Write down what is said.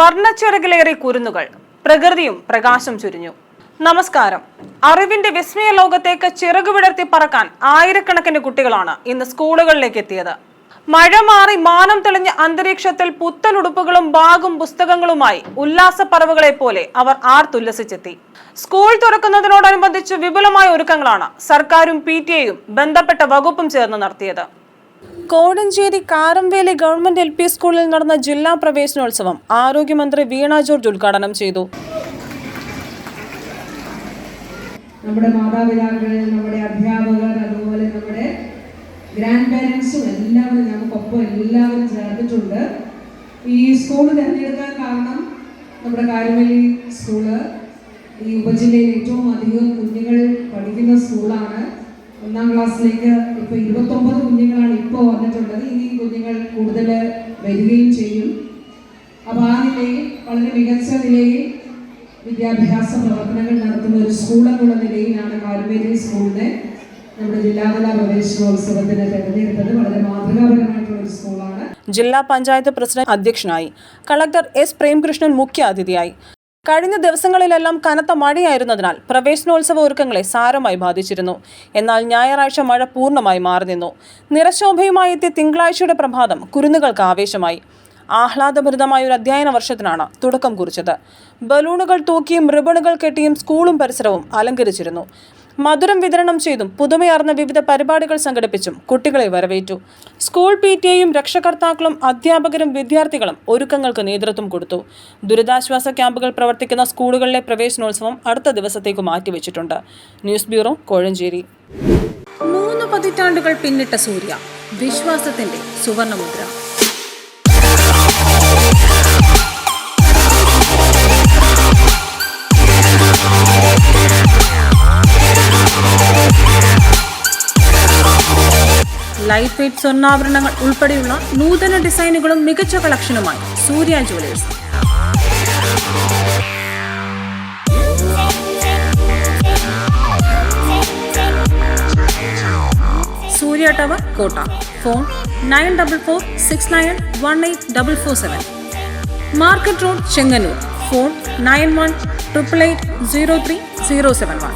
വർണച്ചിറകിലേറെ കുരുന്നുകൾ പ്രകൃതിയും പ്രകാശം ചുരിഞ്ഞു. നമസ്കാരം. അറിവിന്റെ വിസ്മയ ലോകത്തേക്ക് ചിറക് വിടർത്തി പറക്കാൻ ആയിരക്കണക്കിന് കുട്ടികളാണ് ഇന്ന് സ്കൂളുകളിലേക്ക് എത്തിയത്. മഴ മാറി മാനം തെളിഞ്ഞ അന്തരീക്ഷത്തിൽ പുത്തൻ ഉടുപ്പുകളും ബാഗും പുസ്തകങ്ങളുമായി ഉല്ലാസപ്പറവുകളെ പോലെ അവർ ആർത്തുല്ലസിച്ചെത്തി. സ്കൂൾ തുറക്കുന്നതിനോടനുബന്ധിച്ച് വിപുലമായ ഒരുക്കങ്ങളാണ് സർക്കാരും പി ടി എയും ബന്ധപ്പെട്ട വകുപ്പും ചേർന്ന് നടത്തിയത്. Kodanchery Karamveli government L P സ്കൂളിൽ നടന്ന ജില്ലാ പ്രവേശനോത്സവം ആരോഗ്യമന്ത്രി വീണ ജോർജ് ഉദ്ഘാടനം ചെയ്തു. നമ്മുടെ മാതാപിതാക്കൾ നമ്മുടെ അധ്യാപകർ അതുപോലെ നമ്മുടെ ഗ്രാൻഡ് പാരൻസും എല്ലാവരും നമുക്കൊപ്പം എല്ലാവരും ചേർന്നിട്ടുണ്ട്. ഈ സ്കൂൾ തിരഞ്ഞെടുക്കാൻ കാരണം നമ്മുടെ കാരുമല്ലി സ്കൂൾ ഈ ഉപജില്ലയിൽ ഏറ്റവും അധികം കുഞ്ഞുങ്ങൾ പഠിക്കുന്ന സ്കൂളാണ്. ഒന്നാം ക്ലാസ്സിലേക്ക് ഇപ്പോൾ ഇരുപത്തൊമ്പത് കുഞ്ഞുങ്ങളാണ് ഇപ്പോൾ വന്നിട്ടുള്ളത്. ഇനി കുഞ്ഞുങ്ങൾ കൂടുതൽ വരികയും ചെയ്യും. അപ്പോൾ ആ നിലയിൽ വളരെ മികച്ച നിലയിൽ വിദ്യാഭ്യാസ പ്രവർത്തനങ്ങൾ നടത്തുന്ന ഒരു സ്കൂൾ എന്നുള്ള നിലയിലാണ് കാരുമേരി സ്കൂളിനെ നമ്മുടെ ജില്ലാതല പ്രവേശനോത്സവത്തിന് തെരഞ്ഞെടുത്തത്. വളരെ മാതൃകാപരമായിട്ടുള്ള ഒരു സ്കൂളാണ്. ജില്ലാ പഞ്ചായത്ത് പ്രസിഡന്റ് അധ്യക്ഷനായി. കളക്ടർ എസ് പ്രേംകൃഷ്ണൻ മുഖ്യ അതിഥിയായി കഴിഞ്ഞ ദിവസങ്ങളിലെല്ലാം കനത്ത മഴയായിരുന്നതിനാൽ പ്രവേശനോത്സവ ഒരുക്കങ്ങളെ സാരമായി ബാധിച്ചിരുന്നു. എന്നാൽ ഞായറാഴ്ച മഴ പൂർണമായി മാറി നിന്നു. നിറശോഭയുമായി എത്തിയ തിങ്കളാഴ്ചയുടെ പ്രഭാതം കുരുന്നുകൾക്ക് ആവേശമായി. ആഹ്ലാദഭരിതമായ ഒരു അധ്യയന വർഷത്തിനാണ് തുടക്കം കുറിച്ചത്. ബലൂണുകൾ തൂക്കിയും റിബണുകൾ കെട്ടിയും സ്കൂളും പരിസരവും അലങ്കരിച്ചിരുന്നു. മധുരം വിതരണം ചെയ്തും പുതുമയാർന്ന വിവിധ പരിപാടികൾ സംഘടിപ്പിച്ചും കുട്ടികളെ വരവേറ്റു. സ്കൂൾ പി ടി എയും രക്ഷകർത്താക്കളും അധ്യാപകരും വിദ്യാർത്ഥികളും ഒരുക്കങ്ങൾക്ക് നേതൃത്വം കൊടുത്തു. ദുരിതാശ്വാസ ക്യാമ്പുകൾ പ്രവർത്തിക്കുന്ന സ്കൂളുകളിലെ പ്രവേശനോത്സവം അടുത്ത ദിവസത്തേക്ക് മാറ്റിവെച്ചിട്ടുണ്ട്. News bureau Kozhencherry. മൂന്ന് പതിറ്റാണ്ടുകൾ പിന്നിട്ട സൂര്യ വിശ്വാസത്തിന്റെ സുവർണമുദ്ര. ലൈറ്റ് വെയ്റ്റ് സ്വർണാഭരണങ്ങൾ ഉൾപ്പെടെയുള്ള നൂതന ഡിസൈനുകളും മികച്ച കളക്ഷനുമായി Surya jewellers Surya tower Kotta. Phone nine double four six nine one eight double four seven. Market road Chengannur. Phone nine one triple eight zero three zero seven one.